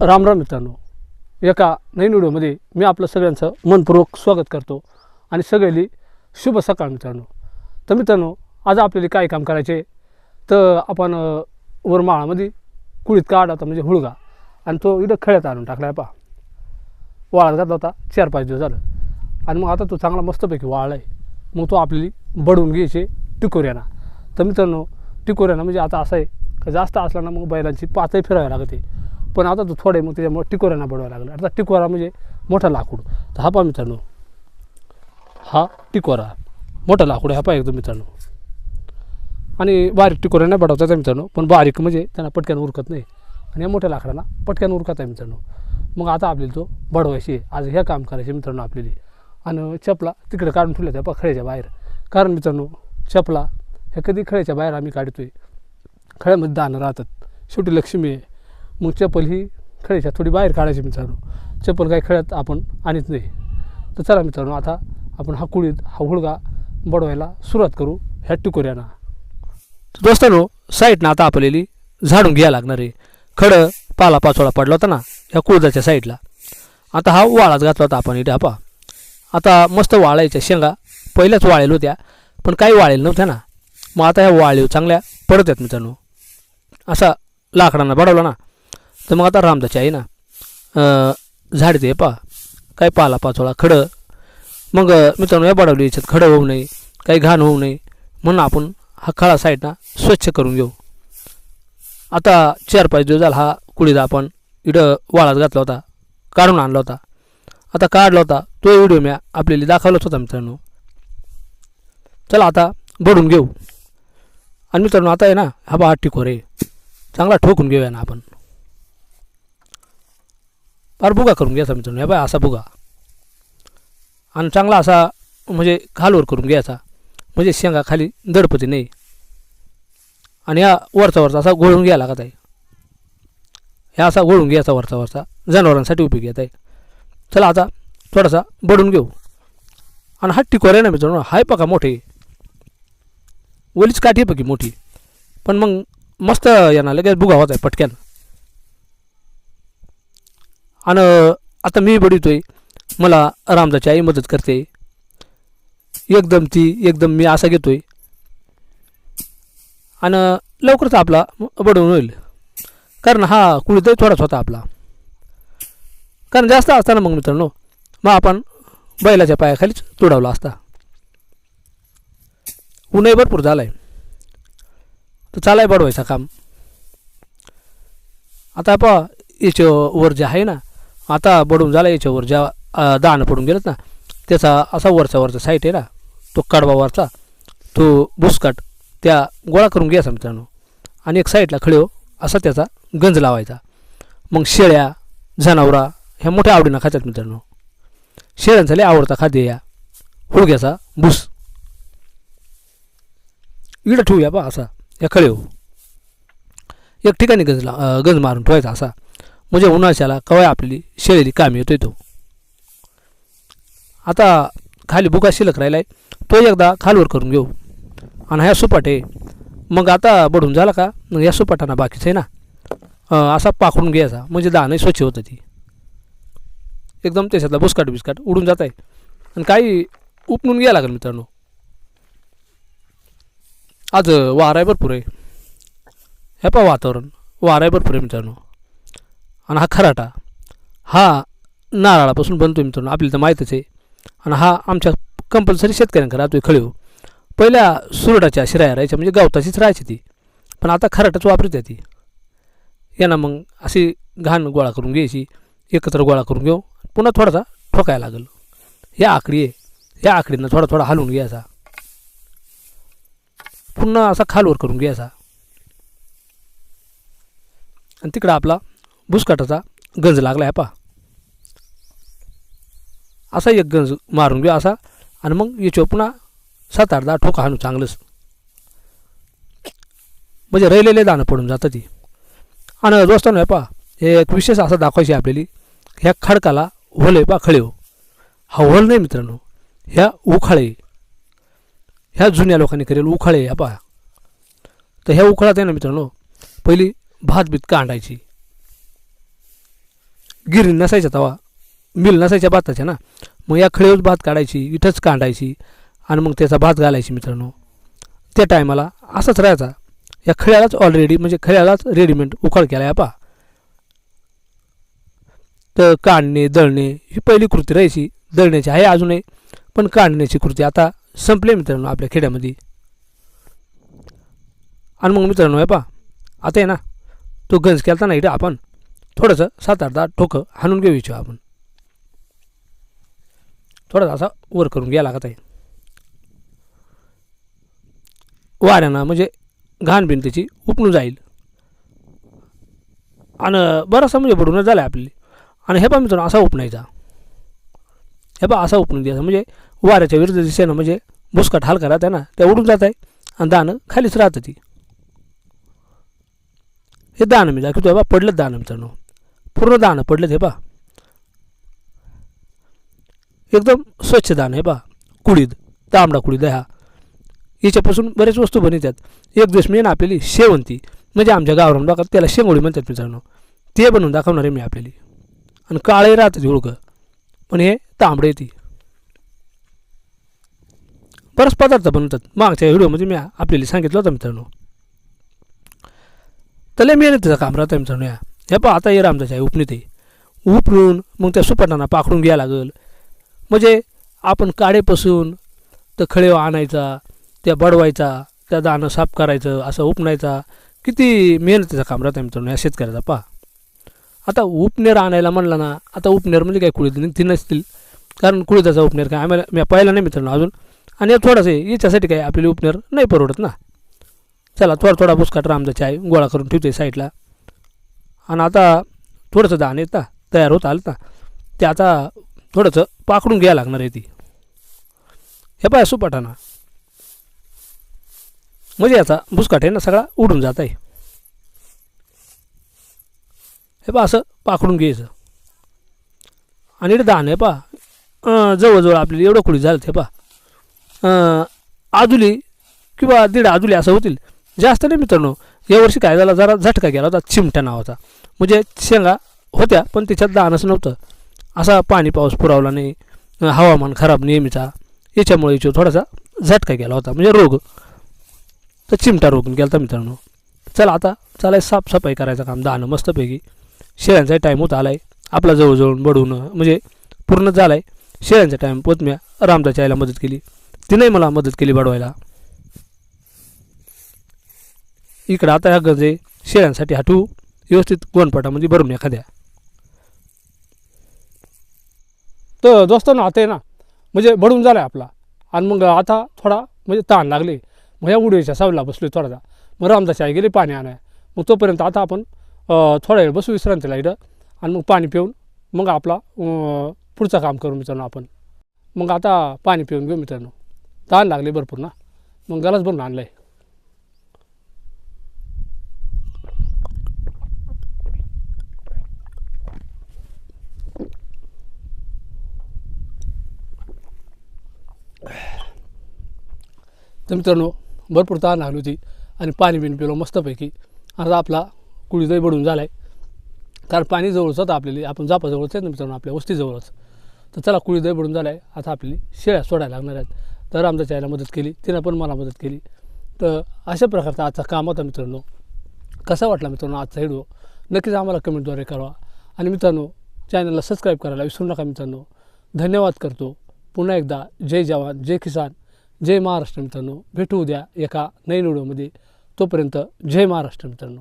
राम राम मित्रांनो. एका नवीन व्हिडिओमध्ये मी आपलं सगळ्यांचं मनपूर्वक स्वागत करतो आणि सगळ्यांनी शुभ सकाळ मित्रांनो. तर मित्रांनो आज आपल्याला काय काम करायचे? तर आपण वरमाळामध्ये वर माळामध्ये कुळीत काढ होता म्हणजे हुळगा. आणि तो इथं खेळ्यात आणून टाकला आहे पा वाळत घातला होता चार पाच दिवस झालं. आणि मग आता तो चांगला मस्तपैकी वाळला आहे मग तो आपल्याला बडवून घ्यायचे टिकोऱ्याना. तर मित्रांनो टिकोऱ्याना म्हणजे आता असं आहे का जास्त असला ना मग बैलांची पातही फिरावी लागते. पण आता तो थोडे मग त्याच्यामुळे टिकोऱ्यांना बडवायला लागला. आता टिकोरा म्हणजे मोठा लाकूड. तर हा पहा मित्रांनो. हा टिकोरा. मोठा लाकूड आहे हा पहा एकदम मित्रांनो. आणि बारीक टिकोऱ्यांना बडवता येतात मित्रांनो. पण बारीक म्हणजे त्यांना पटक्यान उरकत नाही. आणि या मोठ्या लाकडांना पटक्यान उरकत आहे मित्रांनो. मग आता आपल्याला तो बडवायची आहे. आज हे काम करायचे मित्रांनो आपल्याला. आणि चपला तिकडे काढून ठेवल्या त्या पहा खळ्याच्या बाहेर. कारण मित्रांनो चपला हे कधी खळ्याच्या बाहेर आम्ही काढतोय. खळ्यामध्ये दाणं राहतात. शेवटी लक्ष्मी आहे. मग चप्पल ही खेळायच्या थोडी बाहेर काढायची मित्रांनो. चप्पल काही खेळत आपण आणत नाही. तर चला मित्रांनो आता आपण हा कुळीत हा हुळगा बडवायला सुरुवात करू. ह्या टिकोऱ्याना. दोस्तांनो साईडनं आता आपल्याला झाडून घ्यायला लागणार आहे. खडं पाला पाचोळा पडला होता ना ह्या कुळदाच्या साईडला. आता हा वाळाच घातला होता आपण इथे हा आता मस्त वाळायच्या शेंगा पहिल्याच वाळेल होत्या पण काही वाळेल नव्हत्या ना. मग आता ह्या वाळीव चांगल्या पडत आहेत मित्रांनो. असा लाकडांना बडवला ना. तर मग आता रामदाची आहे ना झाड ते पा. काय पाला पाचोळा खडं. मग मित्रांनो या बडवली याच्यात खडं होऊ नये काही घाण होऊ नये. म्हणून आपण हा खळा साईडना स्वच्छ करून घेऊ. आता चार पाच दिवस झाला हा कुळीदा आपण इथं वाळात घातला होता काढून आणला होता. आता काढला होता तो व्हिडिओ मी आपल्याला दाखवलाच होता मित्रांनो. चला आता बडून घेऊ. आणि मित्रांनो आता आहे ना हा बा टिकोर आहे. चांगला ठोकून घेऊया ना आपण. फार बुगा करून घ्यायचा मित्रांनो. ह्या बाय असा बुगा आणि चांगला असा म्हणजे खालवर करून घ्यायचा. म्हणजे शेंगा खाली दडपती नाही. आणि हा वरचा वरचा असा गोळून घ्यायला लागत आहे. ह्या असा गोळून घ्यायचा वरचा वरचा. जनावरांसाठी उपयोगी येत आहे चला आता थोडासा बडून घेऊ. आणि हा टिकोर आहे ना मित्रांनो हाय पका मोठे. ओलीच काठी आहे पकी मोठी. पण मग मस्त यांना लगेच बुगा होत आहे पटक्यानं. आणि आता मी बडितोय मला रामदाची आई मदत करते. एकदम ती एकदम मी असा घेतोय. आणि लवकरच आपला बडवून होईल. कारण हा कुळीतही थोडाच होता आपला. कारण जास्त असताना मग मित्रांनो मग आपण बैलाच्या पायाखालीच तुडवला असता. उन्हाही भरपूर झाला आहे तर चालाय बडवायचा काम. आता पा याच्यावर जे आहे ना आता बडून झाला याच्यावर ज्या अं, दाणं पडून गेलं ना त्याचा असा वरचा वरचा साईट आहे ना तो कडबावरचा तो भुसकाट त्या गोळा करून घ्यायचा मित्रांनो. आणि एक साईडला खळीव हो, असा त्याचा गंज लावायचा. मग शेळ्या जनावरा ह्या मोठ्या आवडीनं खातात मित्रांनो. शेळ्यांचा लय आवडता खाद्य या. होळग्याचा भूस. इकडं ठेवूया बा असा या खळीव हो. एक ठिकाणी गंज ला गंज मारून ठेवायचा असा. म्हणजे उन्हाशाला कवाय आपली शेळेली कामी येतो तो. आता खाली बुका शिल्लक राहिला आहे तो एकदा खालवर करून घेऊ. आणि ह्या सुपाट आहे मग आता बढून झाला का? मग या सुपाटांना बाकीचं आहे ना? असा पाखडून घ्यायचा म्हणजे दाणे स्वच्छ होतं ती. एकदम त्याच्यातला बुसकाट बिस्काट उडून जात आहे. आणि काही उपणून घ्यायला लागेल मित्रांनो. आज वारा आहे भरपूर आहे. हे पहा वातावरण वारा आहे भरपूर आहे मित्रांनो. आणि हा खराटा हा नारळापासून बनतो मित्रांनो आपल्याला तर माहीतच आहे. आणि हा आमच्या कंपल्सरी शेतकऱ्यांकडे राहतोय खळीव. पहिल्या सुरडाच्या शिराया राहायच्या म्हणजे गवताचीच राहायची ती. पण आता खराटाच वापरत ती. यांना मग अशी घाण गोळा करून घ्यायची एकत्र गोळा करून घेऊ पुन्हा थोडासा ठोकायला लागेल. या आकडी आहे. या आकडीनं थोडा थोडा हलवून घ्यायचा. पुन्हा असा खालवर करून घ्यायचा. आणि तिकडं आपला भुसकाटाचा गंज लागला आहे पा असा एक गंज मारून घेऊ असा आणि मग याच्यावर पुन्हा सात आठ दहा ठोका हाणू चांगलंच. म्हणजे राहिलेले दाणं पडून जातं ती आणि दोस्तांनो आहे पा हे एक विशेष असा दाखवायची आपल्याला ह्या खडकाला होल आहे पा खळीव हो. हा. होल नाही मित्रांनो ह्या उखाळे. ह्या जुन्या लोकांनी करेल उखाळे ह्या पहा. तर ह्या उखाळात आहे ना मित्रांनो पहिली भात बीत कांडायची. गिरी नसायच्या तवा. मिल नसायच्या भाताच्या ना. मग या खळीवर भात काढायची इथंच काढायची आणि मग त्याचा भात घालायची मित्रांनो. त्या टायमाला असंच राहायचा. या खळ्यालाच ऑलरेडी म्हणजे खळ्यालाच रेडीमेड उखाळ केला आहे पा. तर काढणे दळणे ही पहिली कृती राहायची. दळण्याची आहे अजूनही पण काढण्याची कृती आता संपले मित्रांनो आपल्या खेड्यामध्ये. आणि मग मित्रांनो आहे पा आता आहे ना तो गंज केला ना इकडे आपण. थोडंसं सात आठ दहा ठोकं हाणून घेऊ इच्छू आपण. थोडासा असा वर करून घ्या लागत आहे. वाऱ्यानं म्हणजे घाण बिन त्याची उपणून जाईल. आणि बराचसा म्हणजे बुडूनच झाला आपली. आणि हे पा मित्रांनो असा उपणायचा हे पा असा उपणून द्यायचा. म्हणजे वाऱ्याच्या विरुद्ध दिशेनं म्हणजे भुसकाट हलका राहते ना त्या उडून जात आहे आणि दाणं खालीच राहतं ती. हे दान मी दाखवतो बा पडलं दान मित्रांनो पूर्ण दाणं पडलं हे बा. एकदम स्वच्छ दान आहे बा. कुडीद तांबडा कुडीद आहे हा. याच्यापासून बरेच वस्तू बनवतात. एक दिवस मी ना आपल्याली शेवंती म्हणजे आमच्या गावरान बघा त्याला शेंगोळी म्हणतात मित्रांनो. ते बनवून दाखवणार आहे मी आपल्याला. आणि काळे राहतात हुळकं. पण हे तांबडे येते बरेच पदार्थ बनवतात. मागच्या व्हिडिओमध्ये मी आपल्याला सांगितलं होतं मित्रांनो. त्याला मेहनतीचं काम राहतं मित्रांनो या. हे पहा आता ये रामदास आहे उपनीत उपरून मग त्या सुपटांना पाखडून घ्यायला लागल. म्हणजे आपण काडेपासून तर खळेव आणायचा त्या बडवायचा त्या दाणं साफ करायचं असं उपणायचा. किती मेहनतीचं काम राहतं मित्रांनो या शेतकऱ्याचा पहा. आता उपनेर आणायला म्हणलं ना आता उपनेर म्हणजे काय कुळीत ती नसतील. कारण कुळीदाचा उपनेर काय आम्हाला मी पाहिला नाही मित्रांनो अजून. आणि थोडंसं आहे, याच्यासाठी काय आपल्याला उपनेर नाही परवडत ना. चला थोडा थोडा बुसकाट रामदाची आहे गोळा करून ठेवते साईडला. आणि आता थोडंसं दाण येत ना तयार होत आलं ना ते आता थोडंसं पाकडून घ्यायला लागणार आहे ती. हे पाय सुपाटाना म्हणजे याचा बुसकाट आहे ना सगळा उडून जात आहे हे पा असं पाकडून घ्यायचं. आणि इकडे दान आहे पा जवळजवळ आपल्याला एवढं कुडी झालं ते पा आजुली किंवा दीड आजुली असं होतील. जास्त नाही मित्रांनो. यावर्षी काय झाला? जरा झटका गेला होता चिमटा नावाचा. म्हणजे शेंगा होत्या पण त्याच्यात दानच नव्हतं. असा पाणी पाऊस पुरवला नाही. हवामान खराब नेहमीचा. याच्यामुळे याच्यावर थोडासा झटका गेला होता म्हणजे रोग. तर चिमटा रोग गेला होता मित्रांनो. चला आता चालाय साफसफाई करायचं काम दाणं मस्तपैकी. शेळ्यांचा टाईम होता आहे आपला जवळजवळ बडवून म्हणजे पूर्ण झाला आहे शेळ्यांचा टाईम पोतम्या रामदाच्या आईला मदत केली. तिनेही मला मदत केली बडवायला. इकडं आता ह्या गजे शेळ्यांसाठी हाटू व्यवस्थित गोणपाटामध्ये भरून एखाद्या. तर दोस्तांना आता आहे ना म्हणजे बडून झाला आहे आपला. आणि मग आता थोडा म्हणजे ताण लागले. मग ह्या उडीच्या सावला बसलो थोडासा. मग रामदाची आई गेली पाणी आणाय. मग तोपर्यंत आता आपण थोडा वेळ बसू विश्रांतीला इकडं आणि मग पाणी पिऊन मग आपला पुढचं काम करू मित्रांनो आपण. मग आता पाणी पिऊन घेऊ मित्रांनो. ताण लागले भरपूर ना. मग गलाच भरून आणलं आहे तर मित्रांनो भरपूर ताण लागली होती आणि पाणी बिन पिलो मस्तपैकी. आता आपला कुळीदही बडून झाला आहे कारण पाणी जवळच होतं आपल्याला. आपण जापाजवळच आहे ना मित्रांनो आपल्या वस्तीजवळच. तर चला कुळीदही बडून झाला आहे आता आपली शेळ्या सोडायला लागणार आहेत. तर आमच्या चायला मदत केली. तिनं पण मला मदत केली. तर अशा प्रकारचा आजचा काम होता मित्रांनो. कसा वाटला मित्रांनो आजचा व्हिडिओ? नक्कीच आम्हाला कमेंटद्वारे कळवा. आणि मित्रांनो चॅनलला सबस्क्राईब करायला विसरू नका मित्रांनो. धन्यवाद करतो. पुन्हा एकदा जय जवान जय किसान. जय महाराष्ट्र मित्रांनो भेटू उद्या एका नवीन व्हिडिओमध्ये तोपर्यंत जय महाराष्ट्र मित्रांनो